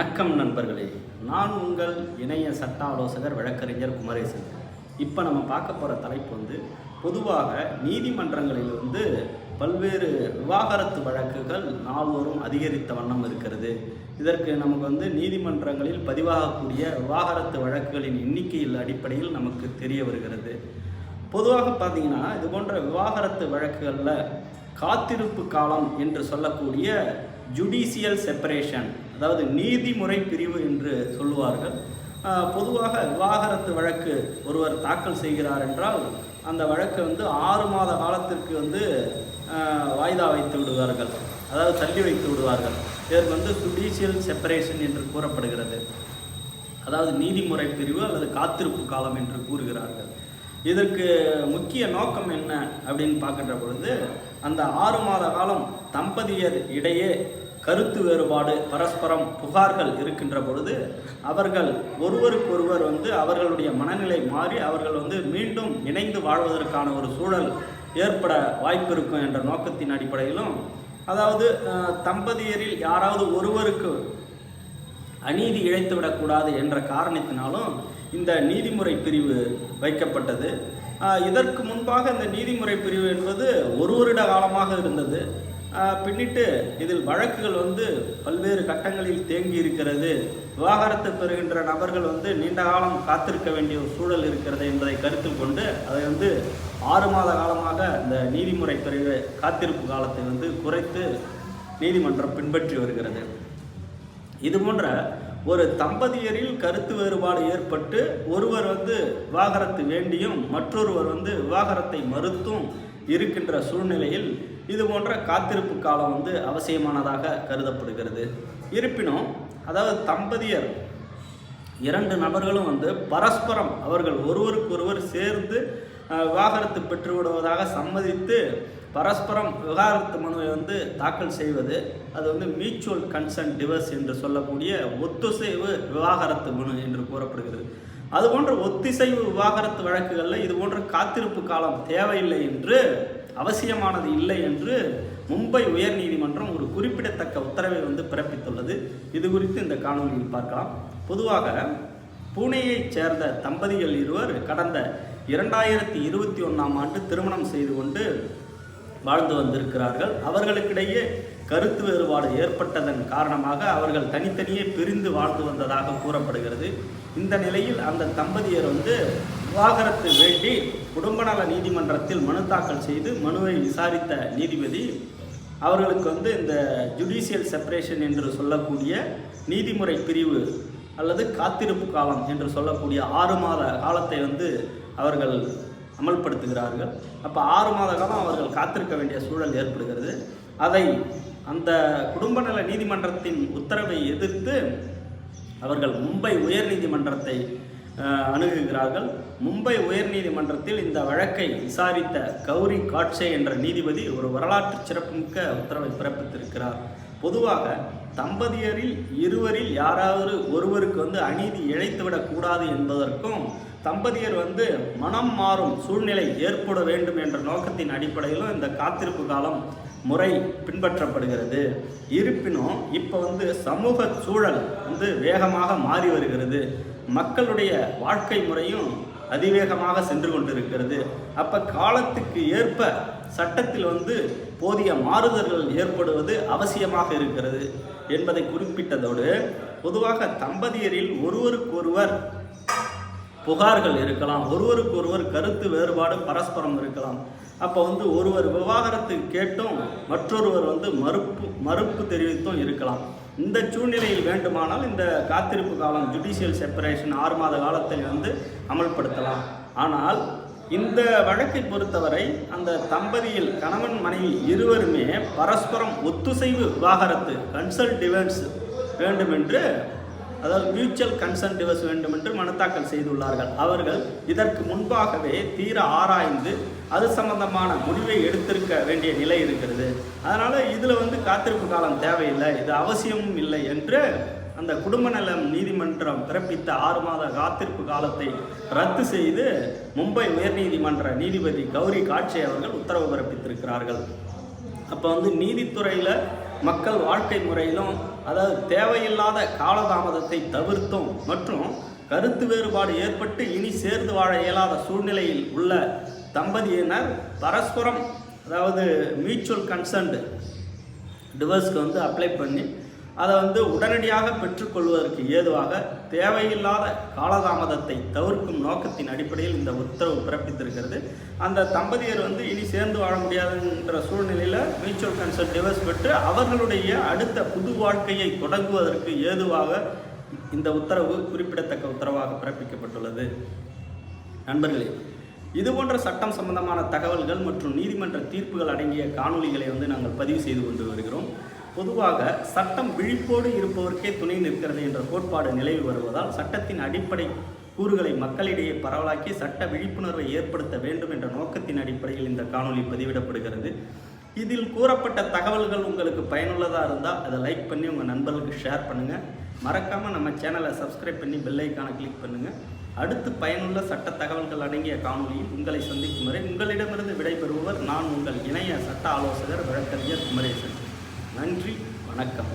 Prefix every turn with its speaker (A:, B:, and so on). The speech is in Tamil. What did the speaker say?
A: வணக்கம் நண்பர்களே. நான் உங்கள் இணைய சட்ட ஆலோசகர் வழக்கறிஞர் குமரேசன். இப்போ நம்ம பார்க்க போகிற தலைப்பு வந்து பொதுவாக நீதிமன்றங்களில் வந்து பல்வேறு விவாகரத்து வழக்குகள் நாள்தோறும் அதிகரித்த வண்ணம் இருக்கிறது. இதற்கு நமக்கு வந்து நீதிமன்றங்களில் பதிவாகக்கூடிய விவாகரத்து வழக்குகளின் எண்ணிக்கையில் அடிப்படையில் நமக்கு தெரிய வருகிறது. பொதுவாக பார்த்தீங்கன்னா இது போன்ற விவாகரத்து வழக்குகளில் காத்திருப்பு காலம் என்று சொல்லக்கூடிய ஜுடிஷியல் செப்பரேஷன் அதாவது நீதிமுறை பிரிவு என்று சொல்லுவார்கள். பொதுவாக விவாகரத்து வழக்கு ஒருவர் தாக்கல் செய்கிறார் என்றால் அந்த வழக்கை வந்து ஆறு மாத காலத்திற்கு வந்து வாய்தா வைத்து விடுவார்கள். அதாவது தள்ளி வைத்து விடுவார்கள். இதற்கு வந்து ஜுடிஷியல் செப்பரேஷன் என்று கூறப்படுகிறது. அதாவது நீதிமுறை பிரிவு அல்லது காத்திருப்பு காலம் என்று கூறுகிறார்கள். இதற்கு முக்கிய நோக்கம் என்ன அப்படின்னு பார்க்கின்ற பொழுது அந்த ஆறு மாத காலம் தம்பதியர் இடையே கருத்து வேறுபாடு பரஸ்பரம் புகார்கள் இருக்கின்ற பொழுது அவர்கள் ஒருவருக்கொருவர் வந்து அவர்களுடைய மனநிலை மாறி அவர்கள் வந்து மீண்டும் இணைந்து வாழ்வதற்கான ஒரு சூழல் ஏற்பட வாய்ப்பு இருக்கும் என்ற நோக்கத்தின் அடிப்படையிலும் அதாவது தம்பதியரில் யாராவது ஒருவருக்கு அநீதி இழைத்து விடக்கூடாது என்ற காரணத்தினாலும் இந்த நீதிமுறை பிரிவு வைக்கப்பட்டது. இதற்கு முன்பாக இந்த நீதிமுறை பிரிவு என்பது ஒரு வருட காலமாக இருந்தது. பின்னிட்டு இதில் வழக்குகள் வந்து பல்வேறு கட்டங்களில் தேங்கி இருக்கிறது. விவாகரத்து பெறுகின்ற நபர்கள் வந்து நீண்ட காலம் காத்திருக்க வேண்டிய ஒரு சூழல் இருக்கிறது என்பதை கருத்தில் கொண்டு அதை வந்து ஆறு மாத காலமாக இந்த நீதிமுறை பிரிவு காத்திருப்பு காலத்தை வந்து குறைத்து நீதிமன்றம் பின்பற்றி வருகிறது. இது போன்ற ஒரு தம்பதியரில் கருத்து வேறுபாடு ஏற்பட்டு ஒருவர் வந்து விவாகரத்து வேண்டியும் மற்றொருவர் வந்து விவாகரத்தை மறுத்தும் இருக்கின்ற சூழ்நிலையில் இது போன்ற காத்திருப்பு காலம் வந்து அவசியமானதாக கருதப்படுகிறது. இருப்பினும் அதாவது தம்பதியர் இரண்டு நபர்களும் வந்து பரஸ்பரம் அவர்கள் ஒருவருக்கொருவர் சேர்ந்து விவாகரத்து பெற்றுவிடுவதாக சம்மதித்து பரஸ்பரம் விவாகரத்து மனுவை வந்து தாக்கல் செய்வது அது வந்து மியூச்சுவல் கன்சென்ட் டிவர்ஸ் என்று சொல்லக்கூடிய ஒத்துசைவு விவாகரத்து மனு என்று கூறப்படுகிறது. அதுபோன்ற ஒத்திசைவு விவாகரத்து வழக்குகளில் இது போன்ற காத்திருப்பு காலம் தேவையில்லை என்று அவசியமானது இல்லை என்று மும்பை உயர்நீதிமன்றம் ஒரு குறிப்பிடத்தக்க உத்தரவை வந்து பிறப்பித்துள்ளது. இது குறித்து இந்த காணொலியில் பார்க்கலாம். பொதுவாக பூனேயைச் சேர்ந்த தம்பதிகள் இருவர் கடந்த இரண்டாயிரத்தி இருபத்தி ஒன்றாம் ஆண்டு திருமணம் செய்து கொண்டு வாழ்ந்து வந்திருக்கிறார்கள். அவர்களுக்கிடையே கருத்து வேறுபாடு ஏற்பட்டதன் காரணமாக அவர்கள் தனித்தனியே பிரிந்து வாழ்ந்து வந்ததாக கூறப்படுகிறது. இந்த நிலையில் அந்த தம்பதியர் வந்து விவாகரத்து வேண்டி குடும்பநல நீதிமன்றத்தில் மனு தாக்கல் செய்து மனுவை விசாரித்த நீதிபதி அவர்களுக்கு வந்து இந்த ஜுடிஷியல் செப்பரேஷன் என்று சொல்லக்கூடிய நீதிமுறை பிரிவு அல்லது காத்திருப்பு காலம் என்று சொல்லக்கூடிய ஆறு மாத காலத்தை வந்து அவர்கள் அமல்படுத்துகிறார்கள். அப்போ ஆறு மாத காலம் அவர்கள் காத்திருக்க வேண்டிய சூழல் ஏற்படுகிறது. அதை அந்த குடும்ப நல நீதிமன்றத்தின் உத்தரவை எதிர்த்து அவர்கள் மும்பை உயர்நீதிமன்றத்தை அணுகுகிறார்கள். மும்பை உயர்நீதிமன்றத்தில் இந்த வழக்கை விசாரித்த கௌரி காட்சே என்ற நீதிபதி ஒரு வரலாற்று சிறப்புமிக்க உத்தரவை பிறப்பித்திருக்கிறார். பொதுவாக தம்பதியரில் இருவரில் யாராவது ஒருவருக்கு வந்து அநீதி இழைத்துவிடக் கூடாது என்பதற்கும் தம்பதியர் வந்து மனம் மாறும் சூழ்நிலை ஏற்பட வேண்டும் என்ற நோக்கத்தின் அடிப்படையிலும் இந்த காத்திருப்பு காலம் முறை பின்பற்றப்படுகிறது. இருப்பினும் இப்போ வந்து சமூக சூழல் வந்து வேகமாக மாறி வருகிறது. மக்களுடைய வாழ்க்கை முறையும் அதிவேகமாக சென்று கொண்டிருக்கிறது. அப்போ காலத்துக்கு ஏற்ப சட்டத்தில் வந்து போதிய மாறுதல்கள் ஏற்படுவது அவசியமாக இருக்கிறது என்பதை குறிப்பிட்டதோடு பொதுவாக தம்பதியரில் ஒருவருக்கொருவர் புகார்கள் இருக்கலாம் ஒருவருக்கொருவர் கருத்து வேறுபாடு பரஸ்பரம் இருக்கலாம். அப்போ வந்து ஒருவர் விவாகரத்து கேட்டும் மற்றொருவர் வந்து மறுப்பு மறுப்பு தெரிவித்தும் இருக்கலாம். இந்த சூழ்நிலையில் வேண்டுமானால் இந்த காத்திருப்பு காலம் ஜுடிஷியல் செப்பரேஷன் ஆறு மாத காலத்தில் வந்து அமல்படுத்தலாம். ஆனால் இந்த வழக்கை பொறுத்தவரை அந்த தம்பதியில் கணவன் மனைவி இருவருமே பரஸ்பரம் ஒத்துசைவு விவாகரத்து கன்சல்ட் டிவென்ஸ் வேண்டும் என்று அதாவது மியூச்சுவல் கன்சர்ன் டிவர்ஸ் வேண்டும் என்று மனு தாக்கல் செய்துள்ளார்கள். அவர்கள் இதற்கு முன்பாகவே தீர ஆராய்ந்து அது சம்பந்தமான முடிவை எடுத்திருக்க வேண்டிய நிலை இருக்கிறது. அதனால் இதில் வந்து காத்திருப்பு காலம் தேவையில்லை. இது அவசியமும் இல்லை என்று அந்த குடும்ப நலம் நீதிமன்றம் பிறப்பித்த ஆறு மாத காத்திருப்பு காலத்தை ரத்து செய்து மும்பை உயர்நீதிமன்ற நீதிபதி கௌரி காட்சே அவர்கள் உத்தரவு பிறப்பித்திருக்கிறார்கள். அப்போ வந்து நீதித்துறையில் மக்கள் வாழ்க்கை முறையிலும் அதாவது தேவையில்லாத காலதாமதத்தை தவிர்த்தும் மற்றும் கருத்து வேறுபாடு ஏற்பட்டு இனி சேர்ந்து வாழ இயலாத சூழ்நிலையில் உள்ள தம்பதியினர் பரஸ்பரம் அதாவது மியூச்சுவல் கன்சன்ட் டிவர்ஸ்க்கு வந்து அப்ளை பண்ணி அதை வந்து உடனடியாக பெற்றுக்கொள்வதற்கு ஏதுவாக தேவையில்லாத காலதாமதத்தை தவிர்க்கும் நோக்கத்தின் அடிப்படையில் இந்த உத்தரவு பிறப்பித்திருக்கிறது. அந்த தம்பதியர் வந்து இனி சேர்ந்து வாழ முடியாதுன்ற சூழ்நிலையில் மியூச்சுவல் கன்சல்ட் டிவர்ஸ் பெற்று அவர்களுடைய அடுத்த புது வாழ்க்கையை தொடங்குவதற்கு ஏதுவாக இந்த உத்தரவு குறிப்பிடத்தக்க உத்தரவாக பிறப்பிக்கப்பட்டுள்ளது. நண்பர்களே இது போன்ற சட்டம் சம்பந்தமான தகவல்கள் மற்றும் நீதிமன்ற தீர்ப்புகள் அடங்கிய காணொளிகளை வந்து நாங்கள் பதிவு செய்து கொண்டு வருகிறோம். பொதுவாக சட்டம் விழிப்போடு இருப்பவருக்கே துணை நிற்கிறது என்ற கோட்பாடு நிலவி வருவதால் சட்டத்தின் அடிப்படை கூறுகளை மக்களிடையே பரவலாக்கி சட்ட விழிப்புணர்வை ஏற்படுத்த வேண்டும் என்ற நோக்கத்தின் அடிப்படையில் இந்த காணொலி பதிவிடப்படுகிறது. இதில் கூறப்பட்ட தகவல்கள் உங்களுக்கு பயனுள்ளதாக இருந்தால் அதை லைக் பண்ணி உங்கள் நண்பர்களுக்கு ஷேர் பண்ணுங்கள் மறக்காமல் நம்ம சேனலை சப்ஸ்கிரைப் பண்ணி பெல்லைக்கான கிளிக் பண்ணுங்கள் அடுத்து பயனுள்ள சட்ட தகவல்கள் அடங்கிய காணொலியில் உங்களை சந்திக்கும் வரை உங்களிடமிருந்து விடைபெறுபவர் நான் உங்கள் இணைய சட்ட ஆலோசகர் வழக்கறிஞர் குமரேசன். நன்றி வணக்கம்.